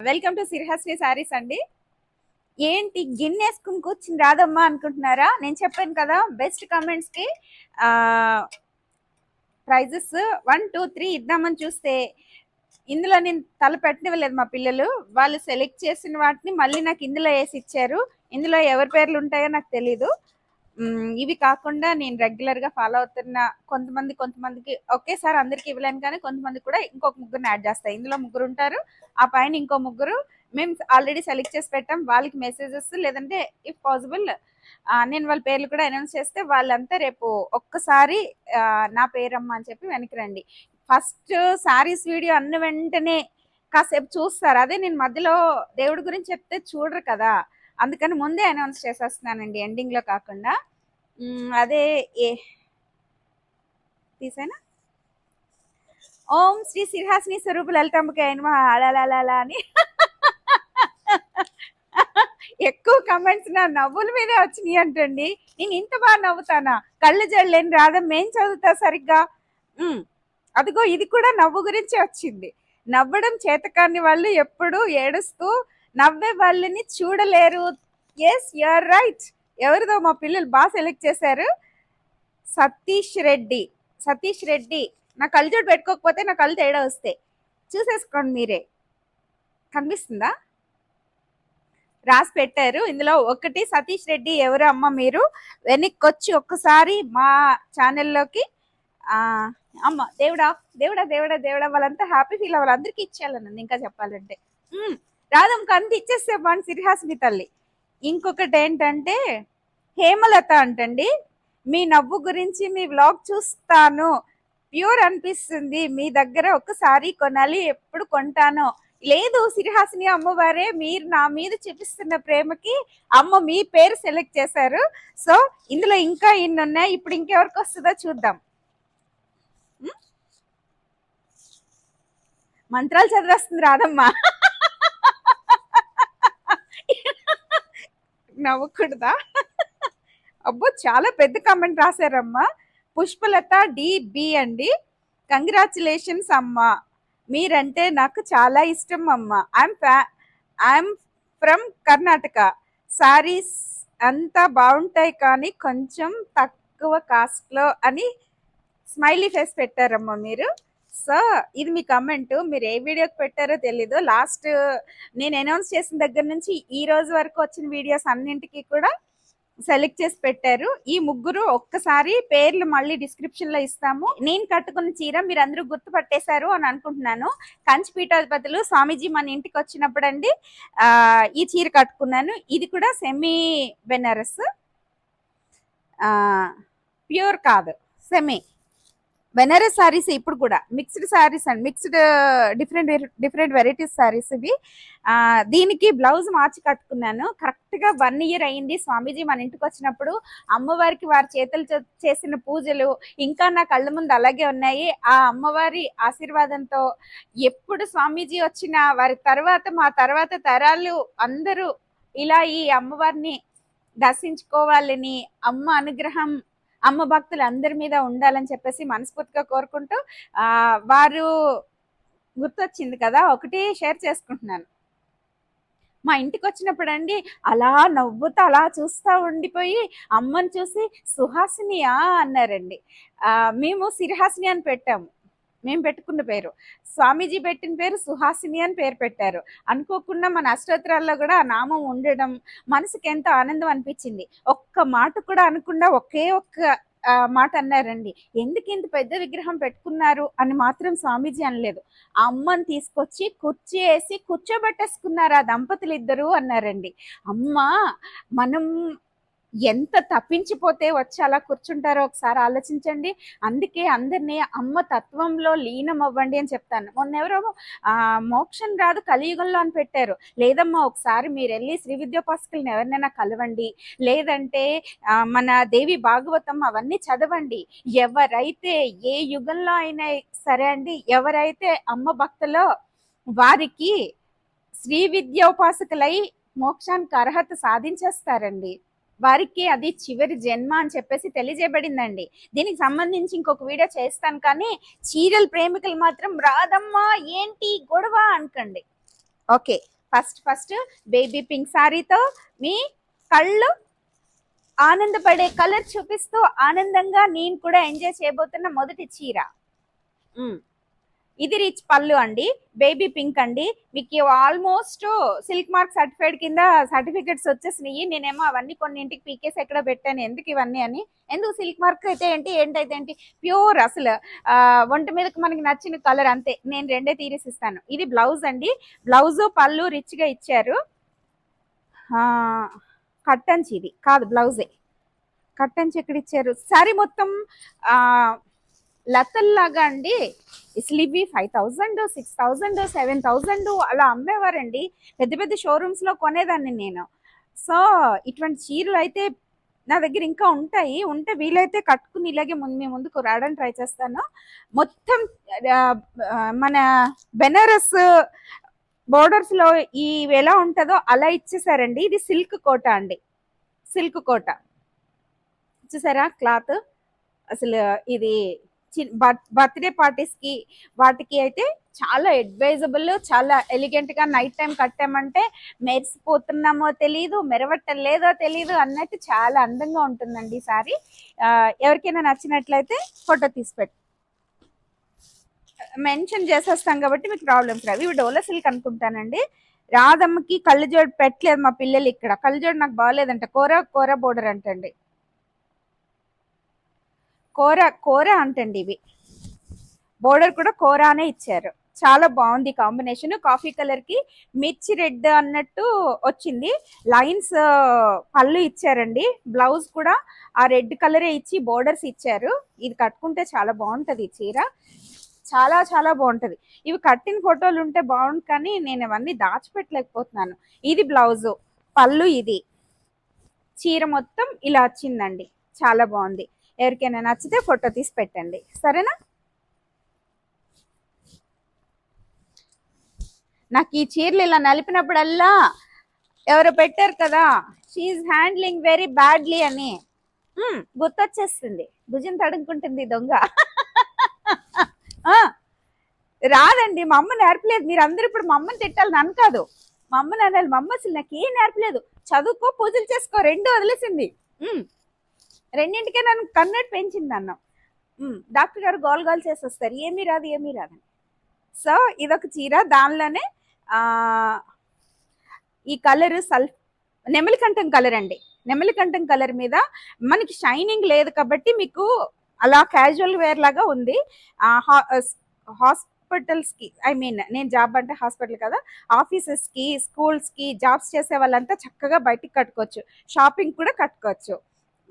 Welcome to సిరిహాస్ని saris అండి. ఏంటి గిన్నెసుకుని కూర్చుని రాదమ్మా అనుకుంటున్నారా? నేను చెప్పాను కదా బెస్ట్ కమెంట్స్కి ప్రైజెస్ వన్ టూ త్రీ ఇద్దామని చూస్తే ఇందులో నేను తల పెట్టనివ్వలేదు మా పిల్లలు. వాళ్ళు సెలెక్ట్ చేసిన వాటిని మళ్ళీ నాకు ఇందులో వేసి ఇచ్చారు. ఇందులో ఎవరి పేర్లు ఉంటాయో నాకు తెలీదు. ఇవి కాకుండా నేను రెగ్యులర్గా ఫాలో అవుతున్న కొంతమంది కొంతమందికి ఒకేసారి అందరికి ఇవ్వలేను కానీ కొంతమంది కూడా ఇంకొక ముగ్గురిని యాడ్ చేస్తాయి. ఇందులో ముగ్గురు ఉంటారు. ఆ పైన ఇంకో ముగ్గురు. మేము ఆల్రెడీ సెలెక్ట్ చేసి పెట్టాం. వాళ్ళకి మెసేజెస్ లేదంటే ఇఫ్ పాసిబుల్ నేను వాళ్ళ పేర్లు కూడా అనౌన్స్ చేస్తే వాళ్ళంతా రేపు ఒక్కసారి నా పేరమ్మ అని చెప్పి వెనక్కి రండి. ఫస్ట్ సారీస్ వీడియో అన్న వెంటనే కాసేపు చూస్తారు. అదే నేను మధ్యలో దేవుడి గురించి చెప్తే చూడరు కదా. అందుకని ముందే అనౌన్స్ చేసేస్తున్నానండి ఎండింగ్లో కాకుండా అదే ఏ తీసేనా? ఓం శ్రీ సిరహాసిని స్వరూపు లలితాంబకి అయిన అలా అని. ఎక్కువ కమెంట్స్ నా నవ్వుల మీదే వచ్చినాయి అంటండి. నేను ఇంత బాగా నవ్వుతానా? కళ్ళు జల్లేని రాదమ్మ ఏం చదువుతా సరిగ్గా? అదిగో ఇది కూడా నవ్వు గురించి వచ్చింది. నవ్వడం చేతకాని వాళ్ళు ఎప్పుడు ఏడుస్తూ నవ్వే వాళ్ళని చూడలేరు. ఎస్ యూఆర్ రైట్ ఎవరిదో మా పిల్లలు బాగా సెలెక్ట్ చేశారు. సతీష్ రెడ్డి. సతీష్ రెడ్డి నా కళ్ళజోడు పెట్టుకోకపోతే నా కళ్ళు తేడా వస్తాయి చూసేసుకోండి మీరే. కనిపిస్తుందా? రాసి పెట్టారు. ఇందులో ఒకటి సతీష్ రెడ్డి ఎవరు అమ్మ మీరు? వెనక్కి వచ్చి ఒక్కసారి మా ఛానల్లోకి అమ్మ దేవుడా దేవుడా దేవుడా దేవుడా వాళ్ళంతా హ్యాపీ ఫీల్ అవ్వాలి. అందరికీ ఇచ్చేయాలన్నది ఇంకా చెప్పాలంటే. రాధమ్మ కంది ఇచ్చేస్తే బాగుంది సిరిహాసిని తల్లి. ఇంకొకటి ఏంటంటే హేమలత అంటండి మీ నవ్వు గురించి మీ వ్లాగ్ చూస్తాను. ప్యూర్ అనిపిస్తుంది. మీ దగ్గర ఒక్కసారి కొనాలి. ఎప్పుడు కొంటాను. లేదు సిరిహాసిని అమ్మవారే మీరు నా మీద చూపిస్తున్న ప్రేమకి అమ్మ మీ పేరు సెలెక్ట్ చేశారు. సో ఇందులో ఇంకా ఇన్ని ఉన్నాయి ఇప్పుడు ఇంకెవరికి వస్తుందో చూద్దాం. మంత్రాలు చదివేస్తుంది రాదమ్మా నవ్వకూడదా? అబ్బో చాలా పెద్ద కామెంట్ రాశారమ్మా. పుష్పలత డిబి అండి. కంగ్రాచులేషన్స్ అమ్మా. మీరంటే నాకు చాలా ఇష్టం అమ్మ. I'm I'm from Karnataka sarees అంతా బాగుంటాయి కానీ కొంచెం తక్కువ కాస్ట్లో అని స్మైలీ ఫేస్ పెట్టారమ్మా మీరు. సో ఇది మీ కమెంట్ మీరు ఏ వీడియోకి పెట్టారో తెలీదు. లాస్ట్ నేను అనౌన్స్ చేసిన దగ్గర నుంచి ఈ రోజు వరకు వచ్చిన వీడియోస్ అన్నింటికి కూడా సెలెక్ట్ చేసి పెట్టారు. ఈ ముగ్గురు ఒక్కసారి పేర్లు మళ్ళీ డిస్క్రిప్షన్లో ఇస్తాము. నేను కట్టుకున్న చీర మీరు అందరూ గుర్తుపట్టేశారు అని అనుకుంటున్నాను. కంచి పీఠాధిపతులు స్వామీజీ మన ఇంటికి వచ్చినప్పుడు అండి ఈ చీర కట్టుకున్నాను. ఇది కూడా సెమీ బెనారస్ ఆ ప్యూర్ కాదు. సెమీ బెనారస్ శారీస్ ఇప్పుడు కూడా. Mixed sarees and mixed different different varieties sarees ఇవి. దీనికి బ్లౌజ్ మార్చి కట్టుకున్నాను. కరెక్ట్గా వన్ ఇయర్ అయింది. స్వామీజీ మన ఇంటికి వచ్చినప్పుడు అమ్మవారికి వారి చేతులు చేసిన పూజలు ఇంకా నా కళ్ళ ముందు అలాగే ఉన్నాయి. ఆ అమ్మవారి ఆశీర్వాదంతో ఎప్పుడు స్వామీజీ వచ్చిన వారి తర్వాత మా తర్వాత తరాలు అందరూ ఇలా ఈ అమ్మవారిని దర్శించుకోవాలని అమ్మ అనుగ్రహం అమ్మ భక్తులు అందరి మీద ఉండాలని చెప్పేసి మనస్ఫూర్తిగా కోరుకుంటూ వారు గుర్తొచ్చింది కదా ఒకటి షేర్ చేసుకుంటున్నాను. మా ఇంటికి వచ్చినప్పుడు అండి అలా నవ్వుతూ అలా చూస్తూ ఉండిపోయి అమ్మని చూసి సుహాసినియా అన్నారండి. మేము సిరిహాసిని అని పెట్టాము. మేము పెట్టుకున్న పేరు. స్వామీజీ పెట్టిన పేరు సుహాసిని అని పేరు పెట్టారు. అనుకోకుండా మన అష్టోత్తరాల్లో కూడా ఆ నామం ఉండడం మనసుకి ఎంతో ఆనందం అనిపించింది. ఒక్క మాట కూడా అనకుండా ఒకే ఒక్క మాట అన్నారండి. ఎందుకు ఇంత పెద్ద విగ్రహం పెట్టుకున్నారు అని మాత్రం స్వామీజీ అనలేదు. ఆ అమ్మని తీసుకొచ్చి కుర్చీ వేసి కూర్చోబెట్టేసుకున్నారు ఆ దంపతులు ఇద్దరు అన్నారండి. అమ్మ మనం ఎంత తప్పించిపోతే వచ్చి అలా కూర్చుంటారో ఒకసారి ఆలోచించండి. అందుకే అందరినీ అమ్మ తత్వంలో లీనం అవ్వండి అని చెప్తాను. మొన్న ఎవరో మోక్షం రాదు కలియుగంలో అని పెట్టారు. లేదమ్మా ఒకసారి మీరు వెళ్ళి శ్రీ విద్యోపాసకులను ఎవరినైనా కలవండి. లేదంటే మన దేవి భాగవతం అవన్నీ చదవండి. ఎవరైతే ఏ యుగంలో అయినా సరే అండి ఎవరైతే అమ్మ భక్తులో వారికి శ్రీ విద్యోపాసకులై మోక్షానికి అర్హత సాధించేస్తారండి. వారికి అది చివరి జన్మ అని చెప్పేసి తెలియజేయబడిందండి. దీనికి సంబంధించి ఇంకొక వీడియో చేస్తాను కానీ చీరల ప్రేమికులు మాత్రం రాదమ్మా ఏంటి గొడవ అనుకోండి okay first first baby pink సారీతో మీ కళ్ళు ఆనందపడే కలర్ చూపిస్తూ ఆనందంగా నేను కూడా ఎంజాయ్ చేయబోతున్న మొదటి చీర. ఇది రిచ్ పళ్ళు అండి బేబీ పింక్ అండి. మీకు ఆల్మోస్ట్ సిల్క్ మార్క్ సర్టిఫైడ్ కింద సర్టిఫికెట్స్ వచ్చేసినాయి. నేనేమో అవన్నీ కొన్ని ఇంటికి పీకేసి ఎక్కడ పెట్టాను ఎందుకు ఇవన్నీ అని. ఎందుకు సిల్క్ మార్క్ అయితే ఏంటి ఏంటైతే ఏంటి ప్యూర్ అసలు వంట ఒంటి మీదకి మనకి నచ్చిన కలర్ అంతే. నేను రెండే తీరేసి ఇస్తాను ఇది బ్లౌజ్ అండి. బ్లౌజ్ పళ్ళు రిచ్గా ఇచ్చారు. కట్టంచి ఇది. కాదు బ్లౌజే కట్టంచి ఎక్కడ ఇచ్చారు? సారీ మొత్తం లతల్లాగా అండి. అసలు ఇవి five thousand six thousand seven thousand అలా అమ్మేవారండి. పెద్ద పెద్ద షోరూమ్స్లో కొనేదాన్ని నేను. సో ఇటువంటి చీరలు అయితే నా దగ్గర ఇంకా ఉంటాయి. ఉంటే వీలైతే కట్టుకుని ఇలాగే ముందు మీ ముందుకు రావడానికి ట్రై చేస్తాను. మొత్తం మన బెనారస్ బోర్డర్స్లో ఈ ఎలా ఉంటుందో అలా ఇచ్చేసారండి. ఇది సిల్క్ కోట అండి. సిల్క్ కోట. చూసారా క్లాత్? అసలు ఇది బర్త్డే పార్టీస్కి వాటికి అయితే చాలా అడ్వైజబుల్ చాలా ఎలిగెంట్గా నైట్ టైం కట్టామంటే మెరిసిపోతున్నామో తెలియదు మెరవట్టం లేదో తెలియదు అన్నట్టు చాలా అందంగా ఉంటుందండి ఈ సారీ. ఎవరికైనా నచ్చినట్లయితే ఫోటో తీసి పెట్టు మెన్షన్ చేసేస్తాం కాబట్టి మీకు ప్రాబ్లమ్స్ రావు. ఇవి డోలా సిల్క్ అనుకుంటానండి. రాధమ్మకి కళ్ళజోడు పెట్టలేదు మా పిల్లలు ఇక్కడ. కళ్ళజోడు నాకు బాగాలేదంట. కూర కూర బోర్డర్ అంటండి. కూర కూర అంటండి ఇవి. బోర్డర్ కూడా కూరనే ఇచ్చారు. చాలా బాగుంది కాంబినేషన్. కాఫీ కలర్కి మిర్చి రెడ్ అన్నట్టు వచ్చింది. లైన్స్ పళ్ళు ఇచ్చారండి. బ్లౌజ్ కూడా ఆ రెడ్ కలరే ఇచ్చి బోర్డర్స్ ఇచ్చారు. ఇది కట్టుకుంటే చాలా బాగుంటది చీర. చాలా చాలా బాగుంటది. ఇవి కట్టిన ఫోటోలు ఉంటే బాగుంది కానీ నేను అవన్నీ దాచిపెట్టలేకపోతున్నాను. ఇది బ్లౌజ్ పళ్ళు ఇది. చీర మొత్తం ఇలా వచ్చిందండి. చాలా బాగుంది. ఎవరికైనా నచ్చితే ఫోటో తీసి పెట్టండి. సరేనా? నాకు ఈ చీరలు ఇలా నలిపినప్పుడల్లా ఎవరు పెట్టారు కదా షీఈ్ హ్యాండ్లింగ్ వెరీ బ్యాడ్లీ అని. గుర్తొచ్చేస్తుంది. భుజం తడుముకుంటుంది దొంగ. రాదండి మా అమ్మ నేర్పలేదు. మీరు అందరూ ఇప్పుడు మా అమ్మని తిట్టాలి నన్ను కాదు. మా అమ్మని అనాలి మా అమ్మ అసలు నాకు ఏం నేర్పలేదు. చదువుకో పూజలు చేసుకో రెండు వదిలేసింది. రెండింటికే నన్ను కన్నట్టు పెంచింది అన్నం డాక్టర్ గారు గోల్ గోల్ చేసి వస్తారు ఏమీ రాదు ఏమీ రాదని సో ఇదొక చీర. దానిలోనే ఈ కలర్ సల్ఫ్ నెమలికంఠం కలర్ అండి. నెమలికంఠం కలర్ మీద మనకి షైనింగ్ లేదు కాబట్టి మీకు అలా క్యాజువల్ వేర్ లాగా ఉంది. హాస్పిటల్స్కి ఐ మీన్ నేను జాబ్ అంటే హాస్పిటల్ కదా. ఆఫీసెస్కి స్కూల్స్కి జాబ్స్ చేసే వాళ్ళంతా చక్కగా బయటికి కట్టుకోవచ్చు. షాపింగ్ కూడా కట్టుకోవచ్చు.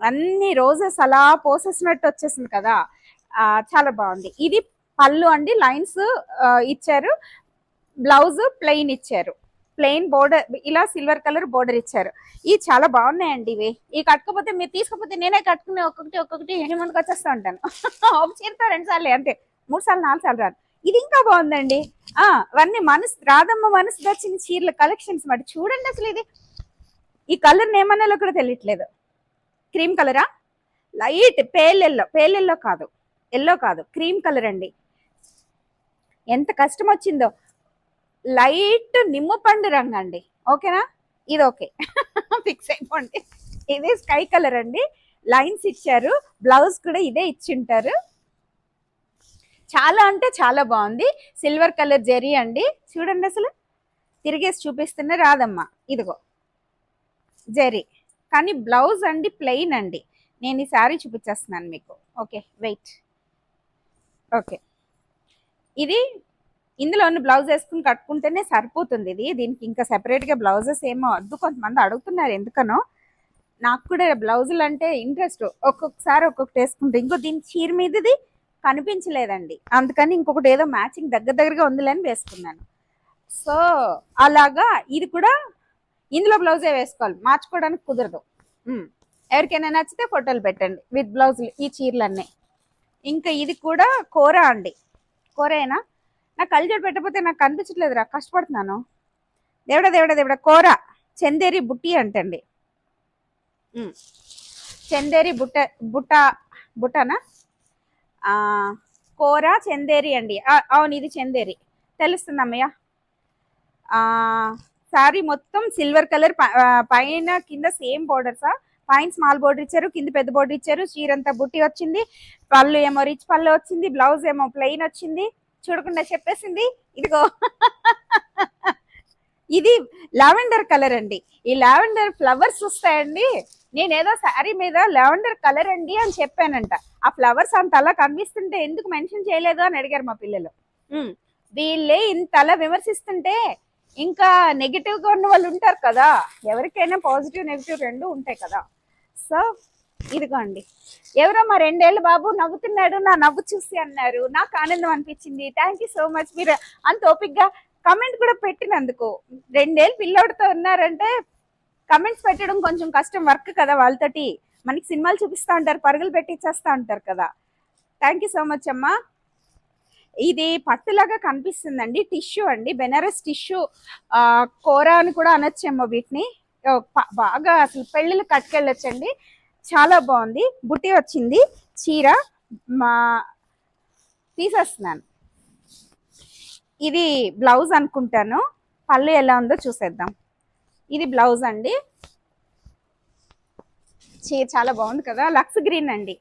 అన్ని రోజెస్ అలా పోసేసినట్టు వచ్చేసింది కదా. చాలా బాగుంది. ఇది పళ్ళు అండి లైన్స్ ఇచ్చారు. బ్లౌజ్ ప్లెయిన్ ఇచ్చారు. ప్లెయిన్ బోర్డర్ ఇలా సిల్వర్ కలర్ బోర్డర్ ఇచ్చారు. ఇవి చాలా బాగున్నాయండి ఇవి. ఇవి కట్టుకోపోతే మీరు తీసుకోపోతే నేనే కట్టుకుని ఒక్కొక్కటి ఒక్కొక్కటి ఎన్ని ముందుకు వచ్చేస్తా ఉంటాను. ఒక చీరతో రెండు సార్లు అంతే. మూడు సార్లు నాలుగు సార్లు రాను ఇది ఇంకా బాగుందండి. ఆ అవన్నీ మనసు రాధమ్మ మనసు వచ్చిన చీరల కలెక్షన్స్ మరి చూడండి అసలు ఇది. ఈ కలర్ ఏమన్నాలో కూడా తెలియట్లేదు. క్రీమ్ కలరా? Light pale yellow. Pale yellow కాదు. ఎల్లో కాదు. క్రీమ్ కలర్ అండి. ఎంత కష్టం వచ్చిందో లైట్ నిమ్మపండు రంగు అండి. ఓకేనా? ఇది ఓకే. ఫిక్స్ అయిపోండి. ఇది స్కై కలర్ అండి. లైన్స్ ఇచ్చారు. బ్లౌజ్ కూడా ఇదే ఇచ్చింటారు. చాలా అంటే చాలా బాగుంది. సిల్వర్ కలర్ జెరీ అండి. చూడండి అసలు. తిరిగేసి చూపిస్తున్న రాదమ్మా. ఇదిగో. జెరీ. కానీ బ్లౌజ్ అండి ప్లెయిన్ అండి. నేను ఈ శారీ చూపించేస్తున్నాను మీకు. Okay wait. ఓకే. ఇది ఇందులో ఉన్న బ్లౌజ్ వేసుకుని కట్టుకుంటేనే సరిపోతుంది ఇది. దీనికి ఇంకా సెపరేట్గా బ్లౌజెస్ ఏమో వద్దు. కొంతమంది అడుగుతున్నారు ఎందుకనో. నాకు కూడా బ్లౌజులు అంటే ఇంట్రెస్ట్ ఒక్కొక్కసారి ఒక్కొక్కటి వేసుకుంటే ఇంకో దీని చీర మీదది కనిపించలేదండి. అందుకని ఇంకొకటి ఏదో మ్యాచింగ్ దగ్గర దగ్గరగా ఉందిలేని వేసుకున్నాను. సో అలాగా ఇది కూడా ఇందులో బ్లౌజే వేసుకోవాలి. మార్చుకోవడానికి కుదరదు. ఎవరికైనా నచ్చితే ఫోటోలు పెట్టండి. విత్ బ్లౌజులు ఈ చీరలన్నీ. ఇంకా ఇది కూడా కూర అండి. కూరేనా? నాకు కళ్ళజోడు పెట్టకపోతే నాకు కనిపించట్లేదురా. కష్టపడుతున్నాను. దేవుడా దేవుడ దేవుడా. కూర. చందేరి బుట్టి అంటండి. చందేరి బుట్ట బుట్ట బుట్టనా? కూర చందేరి అండి. అవును ఇది చందేరి. తెలుస్తుంది అమ్మయ్య శారీ మొత్తం సిల్వర్ కలర్ పైన కింద సేమ్ బోర్డర్సా పైన స్మాల్ బోర్డర్ ఇచ్చారు కింద పెద్ద బోర్డర్ ఇచ్చారు. చీరంతా బుట్టి వచ్చింది. పళ్ళు ఏమో రిచ్ పళ్ళు వచ్చింది. బ్లౌజ్ ఏమో ప్లెయిన్ వచ్చింది. చూడకుండా చెప్పేసింది. ఇదిగో. ఇది లావెండర్ కలర్ అండి. ఈ లావెండర్ ఫ్లవర్స్ వస్తాయండి. నేనేదో శారీ మీద లావెండర్ కలర్ అండి అని చెప్పానంట. ఆ ఫ్లవర్స్ అంత అలా కనిపిస్తుంటే ఎందుకు మెన్షన్ చేయలేదు అని అడిగారు మా పిల్లలు. వీళ్ళే ఇంత అలా విమర్శిస్తుంటే ఇంకా నెగిటివ్గా ఉన్న వాళ్ళు ఉంటారు కదా ఎవరికైనా పాజిటివ్ నెగిటివ్ రెండు ఉంటాయి కదా. సో ఇదిగోండి. ఎవరో మా రెండేళ్ళు బాబు నవ్వుతున్నాడు నా నవ్వు చూసి అన్నారు. నాకు ఆనందం అనిపించింది. థ్యాంక్ యూ సో మచ్ మీరు అంత ఓపిక్గా కమెంట్ కూడా పెట్టినందుకు. రెండేళ్ళు పిల్లోడితో ఉన్నారంటే కమెంట్స్ పెట్టడం కొంచెం కష్టం వర్క్ కదా వాళ్ళతోటి. మనకి సినిమాలు చూపిస్తూ ఉంటారు పరుగులు పెట్టిచ్చేస్తూ ఉంటారు కదా. థ్యాంక్ యూ సో మచ్ అమ్మా. ఇది పట్టులాగా కనిపిస్తుందండి. టిష్యూ అండి. బెనారస్ టిష్యూ కూర అని కూడా అనొచ్చేమో వీటిని. బాగా అసలు పెళ్ళిళ్ళు కట్టుకెళ్ళొచ్చండి. చాలా బాగుంది. బుట్టి వచ్చింది. చీర మా తీసేస్తున్నాను. ఇది బ్లౌజ్ అనుకుంటాను. పళ్ళు ఎలా ఉందో చూసేద్దాం. ఇది బ్లౌజ్ అండి. చీర చాలా బాగుంది కదా. లక్స్ గ్రీన్ అండి.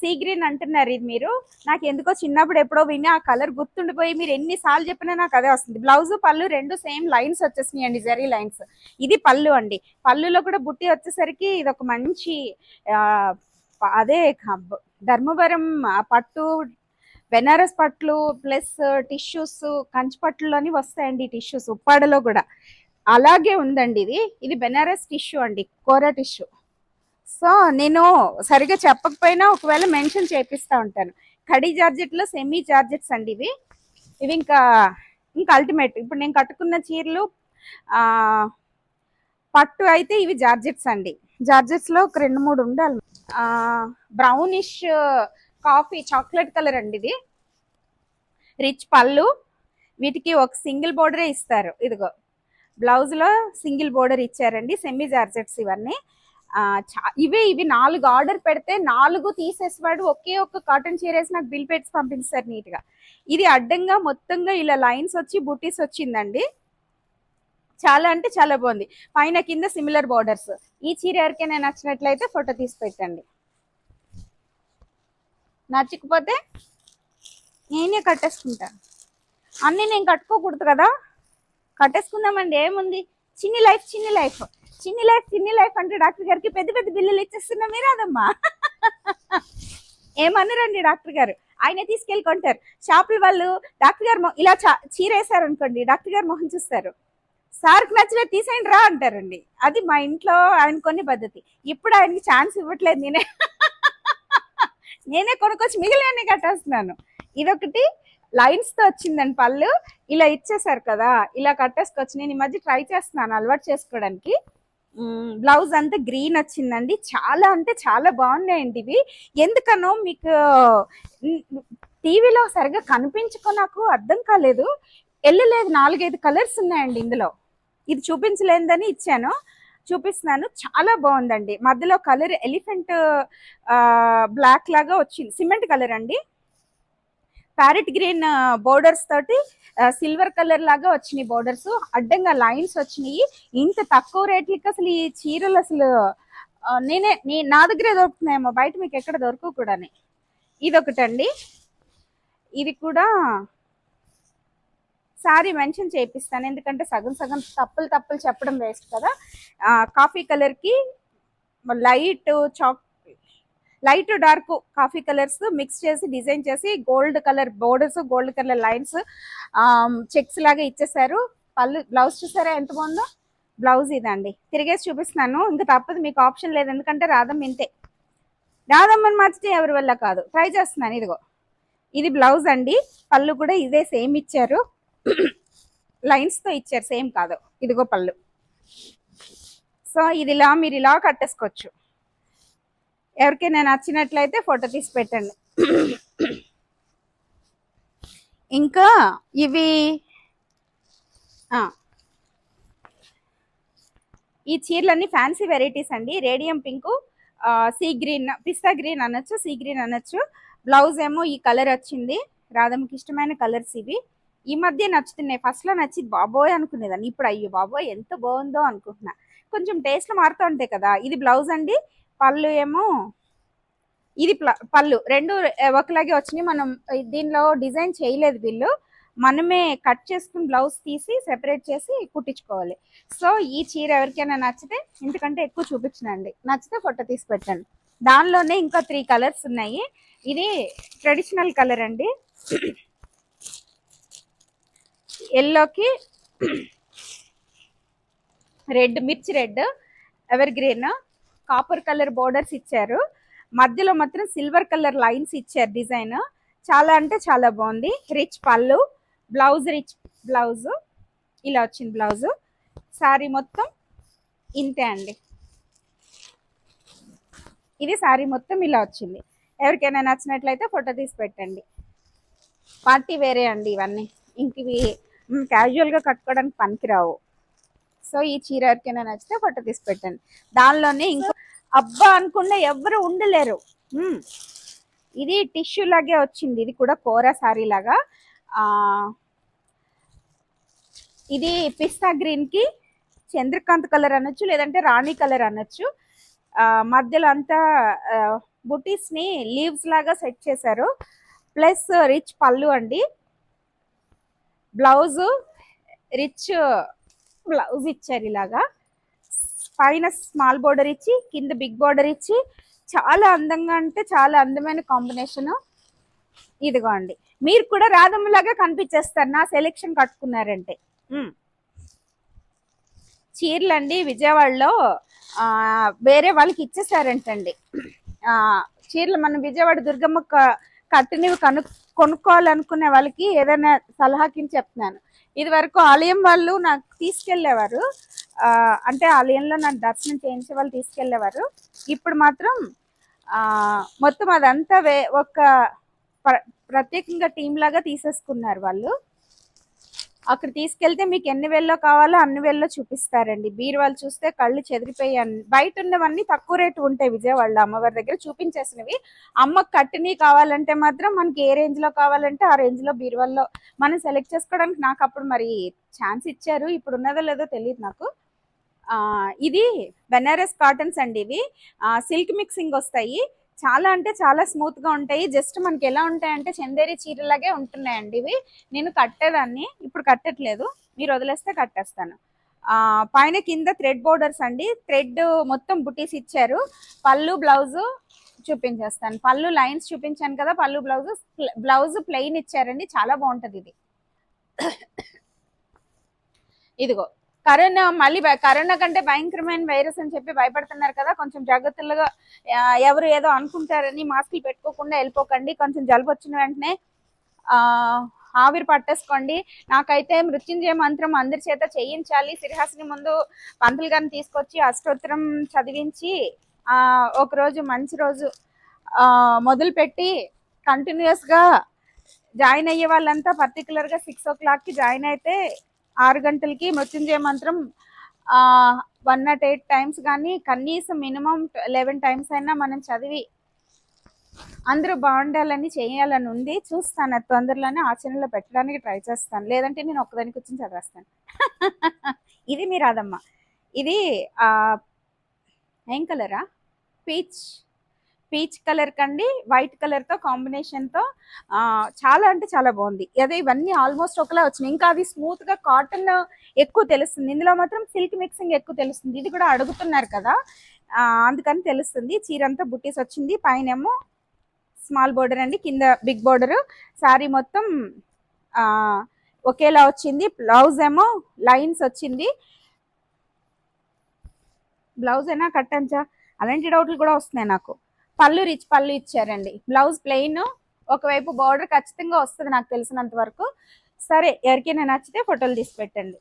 సీ గ్రీన్ అంటున్నారు ఇది మీరు. నాకు ఎందుకో చిన్నప్పుడు ఎప్పుడో విని ఆ కలర్ గుర్తుండిపోయి మీరు ఎన్నిసార్లు చెప్పినా నాకు అదే వస్తుంది. బ్లౌజ్ పళ్ళు రెండు సేమ్ లైన్స్ వచ్చేసినాయి అండి జరీ లైన్స్. ఇది పళ్ళు అండి. పళ్ళులో కూడా బుట్టి వచ్చేసరికి ఇది ఒక మంచి అదే ధర్మవరం ఆ పట్టు బెనారస్ పట్లు ప్లస్ టిష్యూస్ కంచి పట్టులోని వస్తాయండి టిష్యూస్ ఉప్పాడలో కూడా. అలాగే ఉందండి ఇది. ఇది బెనారస్ టిష్యూ అండి కోరా టిష్యూ. సో నేను సరిగా చెప్పకపోయినా ఒకవేళ మెన్షన్ చేపిస్తా ఉంటాను. కడి జార్జెట్లో సెమీ జార్జెట్స్ అండి ఇవి. ఇవి ఇంకా ఇంకా అల్టిమేట్ ఇప్పుడు నేను కట్టుకున్న చీరలు పట్టు అయితే ఇవి జార్జెట్స్ అండి. జార్జెట్స్లో ఒక రెండు మూడు ఉండాలి. బ్రౌనిష్ కాఫీ చాక్లెట్ కలర్ అండి ఇది రిచ్ పళ్ళు. వీటికి ఒక సింగిల్ బోర్డరే ఇస్తారు. ఇదిగో. బ్లౌజ్లో సింగిల్ బోర్డర్ ఇచ్చారండి. సెమీ జార్జెట్స్ ఇవన్నీ. ఇవే ఇవి నాలుగు ఆర్డర్ పెడితే నాలుగు తీసేసేవాడు ఒకే ఒక్క కాటన్ చీర వేసి నాకు బిల్ పెట్టి పంపించారు నీట్గా. ఇది అడ్డంగా మొత్తంగా ఇలా లైన్స్ వచ్చి బుటీస్ వచ్చిందండి. చాలా అంటే చాలా బాగుంది. పైన కింద సిమిలర్ బోర్డర్స్. ఈ చీర ఎవరికైనా నచ్చినట్లయితే ఫోటో తీసి పెట్టండి. నచ్చకపోతే నేనే కట్టేసుకుంటా. అన్నీ నేను కట్టుకోకూడదు కదా? కట్టేసుకుందామండి ఏముంది? చిన్ని లైఫ్ చిన్ని లైఫ్. చిన్ని లైఫ్ చిన్ని లైఫ్ అంటే డాక్టర్ గారికి పెద్ద పెద్ద బిల్లులు ఇచ్చేస్తున్నా మీరు అదమ్మా. ఏమన్నారండి డాక్టర్ గారు? ఆయన తీసుకెళ్ళి కొంటారు. షాపుల వాళ్ళు డాక్టర్ గారు మొ- ఇలా చా- చీర డాక్టర్ గారు మొహం చూస్తారు. సార్కి నచ్చినట్టు తీసేయండి రా అంటారండి. అది మా ఇంట్లో ఆయన కొన్ని పద్ధతి. ఇప్పుడు ఆయనకి ఛాన్స్ ఇవ్వట్లేదు నేనే. నేనే కొనుక్కొచ్చి మిగిలిన కట్టేస్తున్నాను. ఇదొకటి. లైన్స్తో వచ్చిందండి పళ్ళు ఇలా ఇచ్చేసారు కదా ఇలా కట్టేసుకొచ్చి నేను ఈ మధ్య ట్రై చేస్తున్నాను అలవాటు చేసుకోవడానికి. బ్లౌజ్ అంతా గ్రీన్ వచ్చిందండి. చాలా అంటే చాలా బాగున్నాయండి ఇవి. ఎందుకనో మీకు టీవీలో సరిగా కనిపించుకో నాకు అర్థం కాలేదు. వెళ్ళలేదు నాలుగైదు కలర్స్ ఉన్నాయండి ఇందులో. ఇది చూపించలేదని ఇచ్చాను. చూపిస్తున్నాను. చాలా బాగుందండి. మధ్యలో కలర్ ఎలిఫెంట్ బ్లాక్ లాగా వచ్చింది. సిమెంట్ కలర్ అండి. ప్యారెట్ గ్రీన్ బోర్డర్స్ తోటి సిల్వర్ కలర్ లాగా వచ్చినాయి బోర్డర్స్ అడ్డంగా లైన్స్ వచ్చినాయి. ఇంత తక్కువ రేట్లకి అసలు ఈ చీరలు అసలు నేనే నీ నా దగ్గరే దొరుకుతున్నాయేమో బయట మీకు ఎక్కడ దొరకవు కూడానే ఇది ఒకటండి ఇది కూడా సారీ మెన్షన్ చేపిస్తాను ఎందుకంటే సగం సగం తప్పులు తప్పులు చెప్పడం వేస్ట్ కదా. కాఫీ కలర్కి light choc light dark coffee colours mix చేసి డిజైన్ చేసి gold colour borders gold colour lines checks లాగా ఇచ్చేసారు పళ్ళు బ్లౌజ్ చూసారా? ఎంత బాగుందో? బ్లౌజ్ ఇదండి. తిరిగేసి చూపిస్తున్నాను. ఇంకా తప్పదు మీకు ఆప్షన్ లేదు. ఎందుకంటే రాధమ్మ ఇంతే. రాధమ్మని మార్చితే ఎవరి వల్ల కాదు. ట్రై చేస్తున్నాను ఇదిగో. ఇది బ్లౌజ్ అండి. పళ్ళు కూడా ఇదే సేమ్ ఇచ్చారు. లైన్స్తో ఇచ్చారు సేమ్ కాదు. ఇదిగో పళ్ళు. సో ఇది ఇలా మీరు ఇలా కట్టేసుకోవచ్చు. ఎవరికైనా నచ్చినట్లయితే ఫోటో తీసి పెట్టండి. ఇంకా ఇవి ఈ చీరలన్నీ ఫ్యాన్సీ వెరైటీస్ అండి. రేడియం పింక్ సీ గ్రీన్ పిస్తా గ్రీన్ అనొచ్చు సీ గ్రీన్ అనొచ్చు. బ్లౌజ్ ఏమో ఈ కలర్ వచ్చింది. రాధమ్మకి ఇష్టమైన కలర్స్ ఇవి. ఈ మధ్య నచ్చుతున్నాయి. ఫస్ట్లో నచ్చి బాబోయ్ అనుకునేదాన్ని. ఇప్పుడు అయ్యో బాబోయ్ ఎంత బాగుందో అనుకుంటున్నా. కొంచెం టేస్ట్లు మారుతూ ఉంటాయి కదా. ఇది బ్లౌజ్ అండి. పళ్ళు ఏమో ఇది పళ్ళు రెండు ఒకలాగే వచ్చినాయి. మనం దీనిలో డిజైన్ చేయలేదు వీళ్ళు. మనమే కట్ చేసుకుని బ్లౌజ్ తీసి సెపరేట్ చేసి కుట్టించుకోవాలి. సో ఈ చీర ఎవరికైనా నచ్చితే ఇంతకంటే ఎక్కువ చూపించనండి నచ్చితే ఫోటో తీసి పెట్టండి. దానిలోనే ఇంకా త్రీ కలర్స్ ఉన్నాయి. ఇది ట్రెడిషనల్ కలర్ అండి. ఎల్లోకి రెడ్ మిర్చి red evergreen copper colour borders ఇచ్చారు. మధ్యలో మాత్రం సిల్వర్ కలర్ లైన్స్ ఇచ్చారు డిజైన్. చాలా అంటే చాలా బాగుంది. రిచ్ పళ్ళు బ్లౌజ్ రిచ్ బ్లౌజ్. ఇలా వచ్చింది బ్లౌజ్. శారీ మొత్తం ఇంతే అండి. ఇది శారీ మొత్తం ఇలా వచ్చింది. ఎవరికైనా నచ్చినట్లయితే ఫోటో తీసి పెట్టండి. పార్టీ వేరే అండి ఇవన్నీ. ఇంక ఇవి క్యాజువల్గా కట్టుకోవడానికి పనికిరావు. సో ఈ చీర ఎవరికైనా నచ్చితే ఫోటో తీసి పెట్టండి. దానిలోనే ఇంకో అబ్బా అనుకుండా ఎవరు ఉండలేరు. ఇది టిష్యూ లాగే వచ్చింది. ఇది కూడా కోరా సారీ లాగా. ఇది పిస్తా గ్రీన్కి చంద్రకాంత్ కలర్ అనొచ్చు లేదంటే రాణి కలర్ అనొచ్చు. మధ్యలో అంతా బుటీస్ని లీవ్స్ లాగా సెట్ చేశారు. ప్లస్ రిచ్ పళ్ళు అండి. బ్లౌజు రిచ్ బ్లౌజ్ ఇచ్చారు ఇలాగా. పైన స్మాల్ బోర్డర్ ఇచ్చి కింద బిగ్ బోర్డర్ ఇచ్చి చాలా అందంగా అంటే చాలా అందమైన కాంబినేషన్ ఇదిగో అండి మీరు కూడా రాధమ్మలాగా కనిపించేస్తారు. నా సెలెక్షన్ కట్టుకున్నారంటే. చీరలండి విజయవాడలో వేరే వాళ్ళకి ఇచ్చేసారంటండి. చీరలు మనం విజయవాడ దుర్గమ్మ కట్టినవి కను కొనుక్కోవాలనుకునే వాళ్ళకి ఏదైనా సలహా కింద చెప్తున్నాను. ఇది వరకు ఆలయం వాళ్ళు నాకు తీసుకెళ్ళేవారు అంటే ఆలయంలో నాకు దర్శనం చేయించే వాళ్ళు తీసుకెళ్ళేవారు ఇప్పుడు మాత్రం మొత్తం అదంతా వే ఒక ప్ర- ప్రత్యేకంగా టీం లాగా తీసేసుకున్నారు వాళ్ళు. అక్కడ తీసుకెళ్తే మీకు ఎన్ని వేల్లో కావాలో అన్ని వేల్లో చూపిస్తారండి. బీరువాళ్ళు చూస్తే కళ్ళు చెదిరిపోయాయి బయట ఉన్నవన్నీ తక్కువ రేటు ఉంటాయి విజయవాడలో అమ్మవారి దగ్గర చూపించేసినవి. అమ్మ కట్టినవి కావాలంటే మాత్రం మనకి ఏ రేంజ్లో కావాలంటే ఆ రేంజ్లో బీరువాల్లో మనం సెలెక్ట్ చేసుకోవడానికి నాకు అప్పుడు మరి ఛాన్స్ ఇచ్చారు. ఇప్పుడు ఉన్నదో లేదో తెలియదు నాకు. ఇది బెనారస్ కాటన్స్ అండి ఇవి. సిల్క్ మిక్సింగ్ వస్తాయి. చాలా అంటే చాలా స్మూత్గా ఉంటాయి. జస్ట్ మనకి ఎలా ఉంటాయంటే చందేరి చీరలాగే ఉంటున్నాయండి ఇవి. నేను కట్టేదాన్ని. ఇప్పుడు కట్టట్లేదు. మీరు వదిలేస్తే కట్టేస్తాను. ఆ పైన కింద థ్రెడ్ బోర్డర్స్ అండి. థ్రెడ్ మొత్తం బుటీస్ ఇచ్చారు. పళ్ళు బ్లౌజ్ చూపించేస్తాను. పళ్ళు లైన్స్ చూపించాను కదా పళ్ళు బ్లౌజ్ బ్లౌజ్ ప్లెయిన్ ఇచ్చారండి. చాలా బాగుంటది ఇది. ఇదిగో. కరోనా మళ్ళీ కరోనా కంటే భయంకరమైన వైరస్ అని చెప్పి భయపడుతున్నారు కదా కొంచెం జాగ్రత్తలుగా ఎవరు ఏదో అనుకుంటారని మాస్కులు పెట్టుకోకుండా వెళ్ళిపోకండి కొంచెం జలుబు వచ్చిన వెంటనే ఆవిరి పట్టేసుకోండి. నాకైతే మృత్యుంజయ మంత్రం అందరి చేత చేయించాలి. సిరిహాసిని ముందు పంతులు గారిని తీసుకొచ్చి అష్టోత్తరం చదివించి ఒకరోజు మంచి రోజు మొదలుపెట్టి మొదలు పెట్టి జాయిన్ అయ్యే వాళ్ళంతా పర్టికులర్గా సిక్స్ ఓ క్లాక్కి జాయిన్ అయితే ఆరు గంటలకి మృత్యుంజయ మంత్రం వన్ నాట్ ఎయిట్ టైమ్స్ కానీ కనీసం మినిమం లెవెన్ టైమ్స్ అయినా మనం చదివి అందరూ బాగుండాలని చేయాలని ఉంది. చూస్తాను తొందరలోనే ఆచరణలో పెట్టడానికి ట్రై చేస్తాను. లేదంటే నేను ఒక్కదాని కూర్చొని చదివేస్తాను. ఇది మీ రాదమ్మ ఇది ఏం కలరా పీచ్ పీచ్ కలర్ కండి వైట్ కలర్తో కాంబినేషన్తో చాలా అంటే చాలా బాగుంది. అదే ఇవన్నీ ఆల్మోస్ట్ ఒకలా వచ్చినాయి. ఇంకా అది స్మూత్గా కాటన్ ఎక్కువ తెలుస్తుంది. ఇందులో మాత్రం సిల్క్ మిక్సింగ్ ఎక్కువ తెలుస్తుంది. ఇది కూడా అడుగుతున్నారు కదా. అందుకని తెలుస్తుంది. చీర అంతా బుట్టీస్ వచ్చింది. పైన ఏమో స్మాల్ బోర్డర్ అండి. కింద బిగ్ బోర్డర్. శారీ మొత్తం ఒకేలా వచ్చింది. బ్లౌజ్ ఏమో లైన్స్ వచ్చింది. బ్లౌజ్ అయినా కట్టంచా అలాంటి డౌట్లు కూడా వస్తున్నాయి నాకు. పళ్ళు రిచ్ పళ్ళు ఇచ్చారండి. బ్లౌజ్ ప్లెయిన్ ఒకవైపు బార్డర్ ఖచ్చితంగా వస్తుంది నాకు తెలిసినంత వరకు. సరే ఎవరికైనా నచ్చితే ఫోటోలు తీసి పెట్టండి.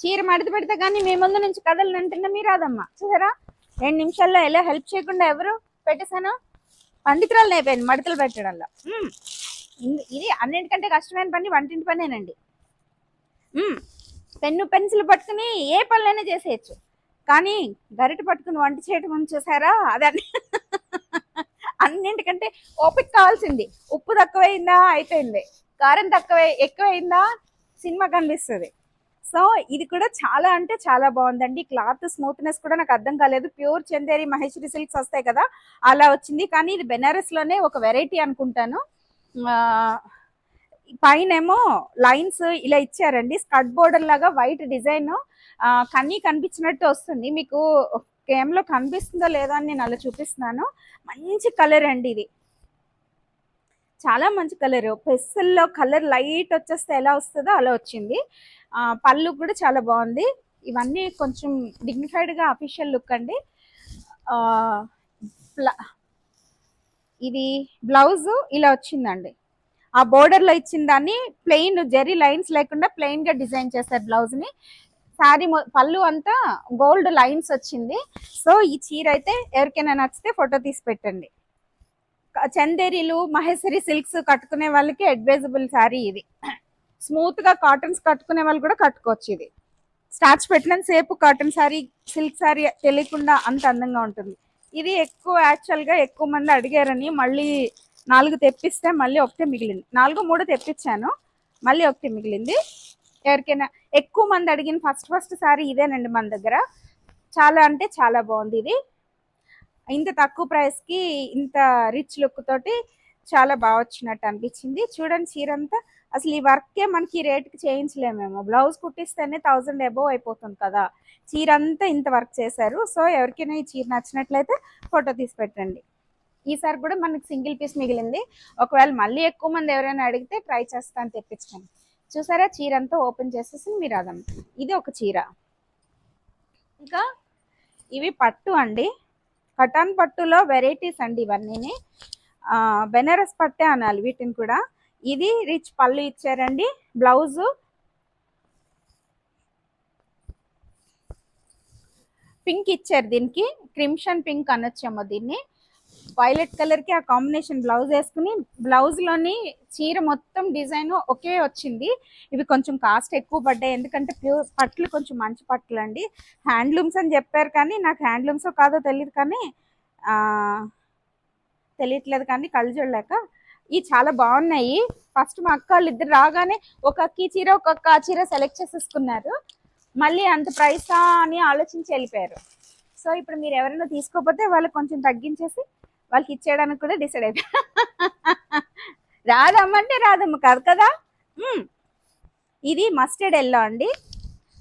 చీర మడత పెడితే కానీ మీ ముందు నుంచి కథలు అంటున్నా మీరు రాదమ్మా చూసారా? రెండు నిమిషాల్లో ఎలా హెల్ప్ చేయకుండా ఎవరు పెట్టేశాను? పండితురాలు అయిపోయింది మడతలు పెట్టడంలో. ఇది అన్నింటికంటే కష్టమైన పని వంటింటి పనేనండి. పెన్ను పెన్సిల్ పట్టుకుని ఏ పనులైనా చేసేయచ్చు. కానీ గరిట పట్టుకుని వంట చేయటం అని చూసారా అదని అన్నింటికంటే ఓపిక కావాల్సింది. ఉప్పు తక్కువైందా? అయిపోయింది. కారం తక్కువ ఎక్కువైందా? సినిమా కనిపిస్తుంది. సో ఇది కూడా చాలా అంటే చాలా బాగుందండి. క్లాత్ స్మూత్నెస్ కూడా నాకు అర్థం కాలేదు. ప్యూర్ చందేరి మహేశ్వరి సిల్క్స్ వస్తాయి కదా అలా వచ్చింది. కానీ ఇది బెనారస్లోనే ఒక వెరైటీ అనుకుంటాను. పైనేమో లైన్స్ ఇలా ఇచ్చారండి. స్కర్ట్ బోర్డర్ లాగా వైట్ డిజైన్. కన్నీ కనిపించినట్టు వస్తుంది. మీకు గేమ్లో కనిపిస్తుందో లేదో అని నేను అలా చూపిస్తున్నాను. మంచి కలర్ అండి ఇది. చాలా మంచి కలర్ పెస్సల్లో కలర్ లైట్ వచ్చేస్తే ఎలా వస్తుందో అలా వచ్చింది. పళ్ళు కూడా చాలా బాగుంది. ఇవన్నీ కొంచెం డిగ్నిఫైడ్గా అఫీషియల్ లుక్ అండి. ఇది బ్లౌజు ఇలా వచ్చిందండి. ఆ బోర్డర్లో ఇచ్చిన దాన్ని ప్లెయిన్ జెరీ లైన్స్ లేకుండా ప్లెయిన్గా డిజైన్ చేశారు బ్లౌజ్ని. శారీ పళ్ళు అంతా గోల్డ్ లైన్స్ వచ్చింది. సో ఈ చీర అయితే ఎవరికైనా నచ్చితే ఫోటో తీసి పెట్టండి. చందేరీలు మహేశ్వరి సిల్క్స్ కట్టుకునే వాళ్ళకి అడ్వైజబుల్ శారీ ఇది. స్మూత్గా కాటన్స్ కట్టుకునే వాళ్ళు కూడా కట్టుకోవచ్చు ఇది. స్టార్చ్ పెట్టినంత సేపు కాటన్ శారీ సిల్క్ శారీ తెలియకుండా అంత అందంగా ఉంటుంది. ఇది ఎక్కువ యాక్చువల్గా ఎక్కువ మంది అడిగారని మళ్ళీ నాలుగు తెప్పిస్తే మళ్ళీ ఒకటే మిగిలింది. నాలుగు మూడు తెప్పించాను. మళ్ళీ ఒకటి మిగిలింది. ఎవరికైనా ఎక్కువ మంది అడిగిన ఫస్ట్ ఫస్ట్ సారీ ఇదేనండి మన దగ్గర. చాలా అంటే చాలా బాగుంది ఇది. ఇంత తక్కువ ప్రైస్కి ఇంత రిచ్ లుక్ తోటి చాలా బాగా వచ్చినట్టు అనిపించింది. చూడండి చీర అంతా అసలు ఈ వర్కే మనకి ఈ రేట్కి చేయించలేమేమో. బ్లౌజ్ కుట్టిస్తేనే థౌజండ్ అబోవ్ అయిపోతుంది కదా. చీర అంతా ఇంత వర్క్ చేశారు. సో ఎవరికైనా ఈ చీర నచ్చినట్లయితే ఫోటో తీసి పెట్టండి. ఈసారి కూడా మనకి సింగిల్ పీస్ మిగిలింది. ఒకవేళ మళ్ళీ ఎక్కువ మంది ఎవరైనా అడిగితే ట్రై చేస్తాను తెప్పించాను చూసారా? చీర అంతా ఓపెన్ చేసేసి మీరు అదం ఇది ఒక చీర. ఇంకా ఇవి పట్టు అండి. కటాన్ పట్టులో వెరైటీస్ అండి ఇవన్నీ బెనారస్ పట్టే అనాలి వీటిని కూడా. ఇది రిచ్ పళ్ళు ఇచ్చారండి. బ్లౌజు. పింక్ ఇచ్చారు దీనికి. క్రిమ్షన్ పింక్ అనొచ్చేమో దీన్ని. వైలెట్ కలర్కి ఆ కాంబినేషన్ బ్లౌజ్ వేసుకుని బ్లౌజ్లోని చీర మొత్తం డిజైన్ ఒకే వచ్చింది. ఇవి కొంచెం కాస్ట్ ఎక్కువ పడ్డాయి. ఎందుకంటే ప్యూర్ పట్లు కొంచెం మంచి పట్లు అండి. హ్యాండ్లూమ్స్ అని చెప్పారు కానీ నాకు హ్యాండ్లూమ్స్ కాదో తెలియదు కానీ తెలియట్లేదు కానీ కళ్ళు చూడలేక ఇవి చాలా బాగున్నాయి. ఫస్ట్ మా అక్క వాళ్ళు ఇద్దరు రాగానే ఒక ఈ చీర ఒక అక్క ఆ చీర సెలెక్ట్ చేసేసుకున్నారు. మళ్ళీ అంత ప్రైసా అని ఆలోచించి వెళ్ళిపోయారు. సో ఇప్పుడు మీరు ఎవరైనా తీసుకోకపోతే వాళ్ళకి కొంచెం తగ్గించేసి వాళ్ళకి ఇచ్చేయడానికి కూడా డిసైడ్ అయిపోయా. రాదమ్మంటే రాదమ్మ కాదు కదా? ఇది మస్టర్డ్ ఎల్లో అండి.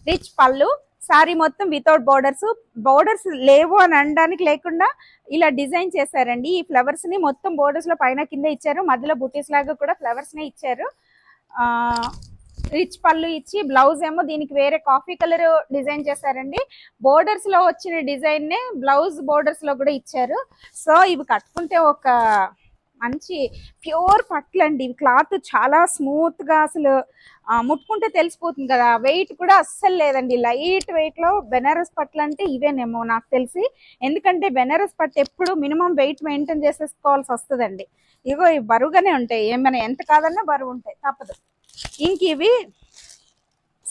రిచ్ పళ్ళు. సారీ మొత్తం వితౌట్ బోర్డర్స్ బోర్డర్స్ లేవు అని అనడానికి లేకుండా ఇలా డిజైన్ చేశారండి. ఈ ఫ్లవర్స్ని మొత్తం బోర్డర్స్లో పైన కింద ఇచ్చారు. మధ్యలో బుటీస్ లాగా కూడా ఫ్లవర్స్ నే ఇచ్చారు. ఆ రిచ్ పళ్ళు ఇచ్చి బ్లౌజ్ ఏమో దీనికి వేరే కాఫీ కలర్ డిజైన్ చేశారండి. బోర్డర్స్లో వచ్చిన డిజైన్ నే బ్లౌజ్ బోర్డర్స్లో కూడా ఇచ్చారు. సో ఇవి కట్టుకుంటే ఒక మంచి ప్యూర్ పట్లు అండి ఇవి క్లాత్ చాలా స్మూత్గా అసలు ముట్టుకుంటే తెలిసిపోతుంది కదా. వెయిట్ కూడా అస్సలు లేదండి. లైట్ వెయిట్లో బెనారస్ పట్లు అంటే ఇవేనేమో నాకు తెలిసి. ఎందుకంటే బెనారస్ పట్టు ఎప్పుడు మినిమం వెయిట్ మెయింటైన్ చేసేసుకోవాల్సి వస్తుందండి. ఇగో ఇవి బరువుగానే ఉంటాయి. ఏమైనా ఎంత కాదన్నా బరువు ఉంటాయి. తప్పదు. ఇంక ఇవి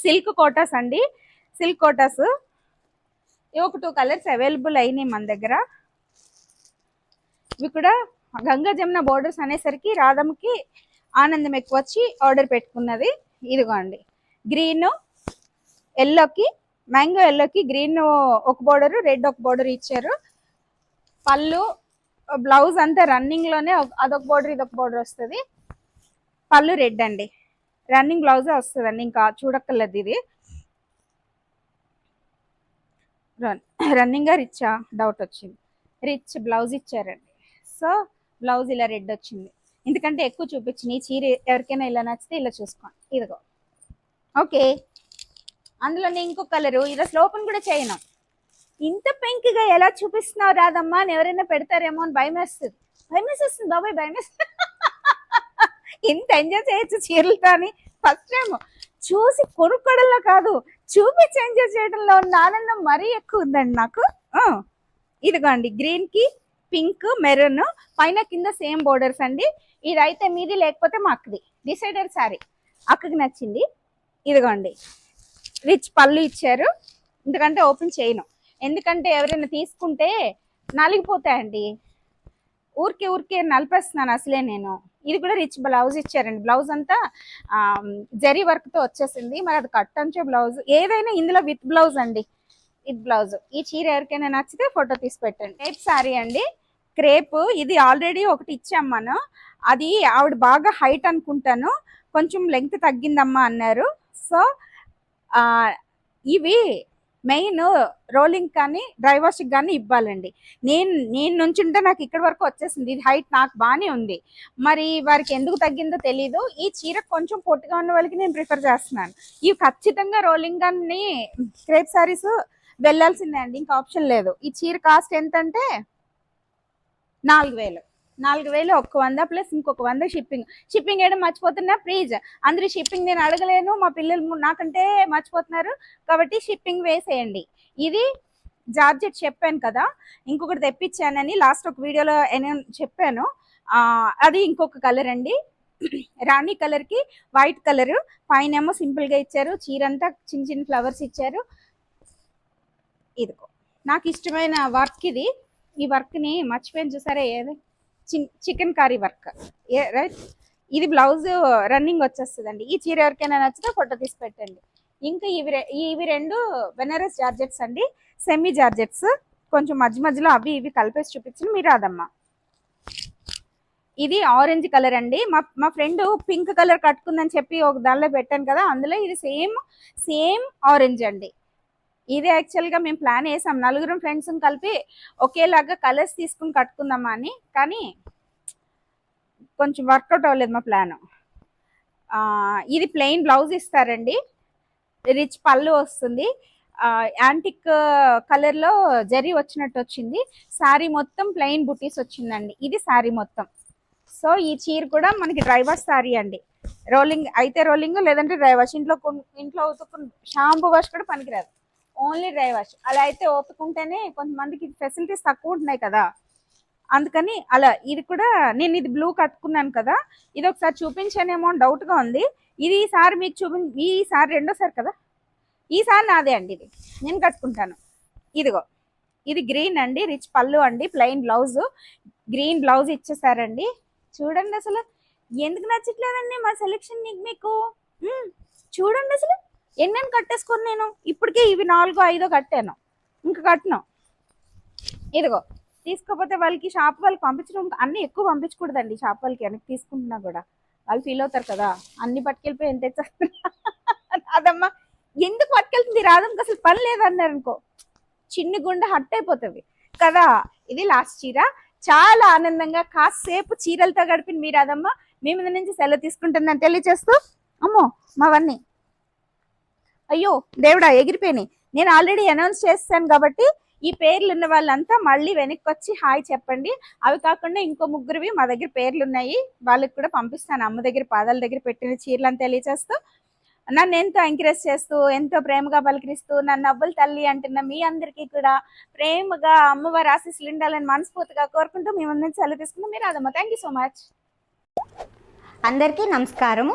సిల్క్ కోటాస్ అండి. సిల్క్ కోటాస్ ఒక టూ కలర్స్ అవైలబుల్ అయినాయి మన దగ్గర. ఇవి కూడా గంగా జమున బోర్డర్స్ అనేసరికి రాధమ్కి ఆనందం ఎక్కువ వచ్చి ఆర్డర్ పెట్టుకున్నది. ఇదిగోండి. గ్రీన్ ఎల్లోకి మ్యాంగో ఎల్లోకి గ్రీన్ ఒక బోర్డర్ రెడ్ ఒక బోర్డర్ ఇచ్చారు. పళ్ళు బ్లౌజ్ అంతా రన్నింగ్లోనే అదొక బోర్డర్ ఇదొక బోర్డర్ వస్తుంది. పళ్ళు రెడ్ అండి. రన్నింగ్ బ్లౌజ్ వస్తుందండి ఇంకా చూడక్కర్లేదు ఇది. రన్ రిచ్చా డౌట్ వచ్చింది. రిచ్ బ్లౌజ్ ఇచ్చారండి. సో బ్లౌజ్ ఇలా రెడ్ వచ్చింది. ఎందుకంటే ఎక్కువ చూపించింది ఈ చీర ఎవరికైనా ఇలా నచ్చితే ఇలా చూసుకోండి. ఇదిగో. ఓకే. అందులోనే ఇంకో కలరు ఇది అసలు ఓపెన్ కూడా చేయను. ఇంత పింక్గా ఎలా చూపిస్తున్నావు రాదమ్మా అని ఎవరైనా పెడతారేమో అని భయం వేస్తుంది. భయం వేసేస్తుంది బాబాయ్ భయం వేస్తుంది ఇంత ఎంజాయ్ చేయొచ్చు చీరలతో అని ఫస్ట్ టైం చూసి కొనుక్కోవడంలో కాదు చూపించి ఎంజాయ్ చేయడంలో ఉన్న ఆనందం మరీ ఎక్కువ ఉందండి నాకు. ఇదిగోండి గ్రీన్కి పింక్ మెరూన్ పైన కింద సేమ్ బోర్డర్స్ అండి. ఇదైతే మీది లేకపోతే మా అక్కది డిసైడర్ సారీ. అక్కకి నచ్చింది. ఇదిగోండి రిచ్ పళ్ళు ఇచ్చారు. ఎందుకంటే ఓపెన్ చేయను. ఎందుకంటే ఎవరైనా తీసుకుంటే నలిగిపోతాయండి. ఊరికే ఊరికే నలిపేస్తున్నాను అసలే నేను. ఇది కూడా రిచ్ బ్లౌజ్ ఇచ్చారండి. బ్లౌజ్ అంతా జరీ వర్క్తో వచ్చేసింది. మరి అది కట్ అంచే బ్లౌజ్ ఏదైనా ఇందులో విత్ బ్లౌజ్ అండి. విత్ బ్లౌజ్ ఈ చీర ఎవరికైనా నచ్చితే ఫోటో తీసి పెట్టండి. క్రేప్ సారీ అండి. క్రేప్ ఇది ఆల్రెడీ ఒకటి ఇచ్చాం మనం. అది ఆవిడ బాగా హైట్ అనుకుంటాను. కొంచెం లెంగ్త్ తగ్గిందమ్మా అన్నారు. సో ఇవి మెయిన్ రోలింగ్ కానీ డ్రైవర్స్కి కానీ ఇవ్వాలండి. నేను నేను నుంచుంటే నాకు ఇక్కడ వరకు వచ్చేసింది. ఇది హైట్ నాకు బాగానే ఉంది. మరి వారికి ఎందుకు తగ్గిందో తెలీదు. ఈ చీర కొంచెం పొట్టిగా ఉన్న వాళ్ళకి నేను ప్రిఫర్ చేస్తున్నాను. ఇవి ఖచ్చితంగా రోలింగ్ కానీ క్రేప్ సారీస్ వెళ్ళాల్సిందే అండి. ఇంకా ఆప్షన్ లేదు. ఈ చీర కాస్ట్ ఎంత అంటే నాలుగు వేలు. నాలుగు వేలు ఒక్క వంద ప్లస్ ఇంకొక వంద షిప్పింగ్. షిప్పింగ్ వేయడం మర్చిపోతున్నా ప్లీజ్. అందరూ షిప్పింగ్ నేను అడగలేను మా పిల్లలు నాకంటే మర్చిపోతున్నారు. కాబట్టి షిప్పింగ్ వేసేయండి. ఇది జార్జెట్ చెప్పాను కదా ఇంకొకటి తెప్పించానని లాస్ట్ ఒక వీడియోలో నేను చెప్పాను. అది ఇంకొక కలర్ అండి. రాణి కలర్కి వైట్ కలర్. పైన ఏమో సింపుల్గా ఇచ్చారు. చీరంతా చిన్న చిన్న ఫ్లవర్స్ ఇచ్చారు. ఇదిగో నాకు ఇష్టమైన వర్క్ ఇది. ఈ వర్క్ని మర్చిపోయాను చూసారా ఏదో? Chicken curry work. రైట్? ఇది బ్లౌజ్ రన్నింగ్ వచ్చేస్తుందండి. ఈ చీర ఎవరికైనా నచ్చితే ఫోటో తీసి పెట్టండి. ఇంకా ఇవి రె- ఇవి రెండు బెనారస్ జార్జెట్స్ అండి. Semi georgettes. కొంచెం మధ్య మధ్యలో అవి ఇవి కలిపేసి చూపించిన మీరు రాదమ్మా. ఇది ఆరెంజ్ కలర్ అండి. మా మా ఫ్రెండ్ పింక్ కలర్ కట్టుకుందని చెప్పి ఒక దానిలో పెట్టాను కదా అందులో ఇది సేమ్ సేమ్ ఆరెంజ్ అండి. ఇది యాక్చువల్గా మేము ప్లాన్ వేసాం నలుగురం ఫ్రెండ్స్ కలిపి ఒకేలాగా కలర్స్ తీసుకుని కట్టుకుందామా అని. కానీ కొంచెం వర్కౌట్ అవ్వలేదు మా ప్లాన్ ఇది ప్లెయిన్ బ్లౌజ్ ఇస్తారండి. రిచ్ పళ్ళు వస్తుంది. యాంటిక్ కలర్లో జరీ వచ్చినట్టు వచ్చింది. శారీ మొత్తం ప్లెయిన్ బుటీస్ వచ్చిందండి. ఇది శారీ మొత్తం. సో ఈ చీర కూడా మనకి డ్రైవర్ శారీ అండి. రోలింగ్ అయితే రోలింగ్ లేదంటే డ్రైవర్స్ ఇంట్లో ఇంట్లో ఉతుకుని షాంపూ వాష్ కూడా పనికిరాదు. ఓన్లీ డ్రై వాష్ అలా అయితే ఒప్పుకుంటేనే కొంతమందికి ఫెసిలిటీస్ తక్కువ ఉంటున్నాయి కదా. అందుకని అలా ఇది కూడా నేను ఇది బ్లూ కట్టుకున్నాను కదా. ఇది ఒకసారి చూపించానేమో అని డౌట్గా ఉంది. ఇది ఈసారి మీకు చూపి ఈసారి రెండోసారి కదా? ఈసారి నాదే అండి ఇది. నేను కట్టుకుంటాను. ఇదిగో. ఇది గ్రీన్ అండి రిచ్ పళ్ళు అండి ప్లెయిన్ బ్లౌజ్. గ్రీన్ బ్లౌజ్ ఇచ్చేసారండి. చూడండి అసలు. ఎందుకు నచ్చట్లేదండి మా సెలెక్షన్ నీకు మీకు? చూడండి అసలు. ఎన్నెన్ని కట్టేసుకొని నేను? ఇప్పటికే ఇవి నాలుగో ఐదో కట్టాను. ఇంకా కట్టను. ఇదిగో తీసుకోకపోతే వాళ్ళకి షాప్ వాళ్ళకి పంపించడం అన్ని ఎక్కువ పంపించకూడదండి షాప్ వాళ్ళకి. వెనక్కి తీసుకుంటున్నా కూడా. వాళ్ళు ఫీల్ అవుతారు కదా. అన్ని పట్టుకెళ్ళిపోయి ఎంత తెచ్చేస్తున్నా అదమ్మా ఎందుకు పట్టుకెళ్తుంది? రాదమ్మకి అసలు పని లేదన్నారు అనుకో. చిన్ని గుండె హట్ అయిపోతుంది. కదా ఇది లాస్ట్ చీర. చాలా ఆనందంగా కాసేపు చీరలతో గడిపిన మీరు అదమ్మా మీ మీద నుంచి సెలవు తీసుకుంటుందని తెలియచేస్తూ అమ్మో మావన్నీ అయ్యో దేవుడా ఎగిరిపోయినాయి. నేను ఆల్రెడీ అనౌన్స్ చేస్తాను కాబట్టి ఈ పేర్లు ఉన్న వాళ్ళంతా మళ్ళీ వెనక్కి వచ్చి హాయ్ చెప్పండి. అవి కాకుండా ఇంకో ముగ్గురివి మా దగ్గర పేర్లు ఉన్నాయి వాళ్ళకి కూడా పంపిస్తాను. అమ్మ దగ్గర పాదాల దగ్గర పెట్టిన చీరలను తెలియచేస్తూ. నన్ను ఎంతో ఎంకరేజ్ చేస్తూ ఎంతో ప్రేమగా పలకరిస్తూ నన్ను నవ్వుల తల్లి అంటున్న మీ అందరికీ కూడా ప్రేమగా అమ్మవారి ఆశీస్సులు ఉండాలని మనస్ఫూర్తిగా కోరుకుంటూ మీ ముందు సెలవు తీసుకుంటూ మీరు అదమ్మా థ్యాంక్ యూ సో మచ్ అందరికీ నమస్కారము.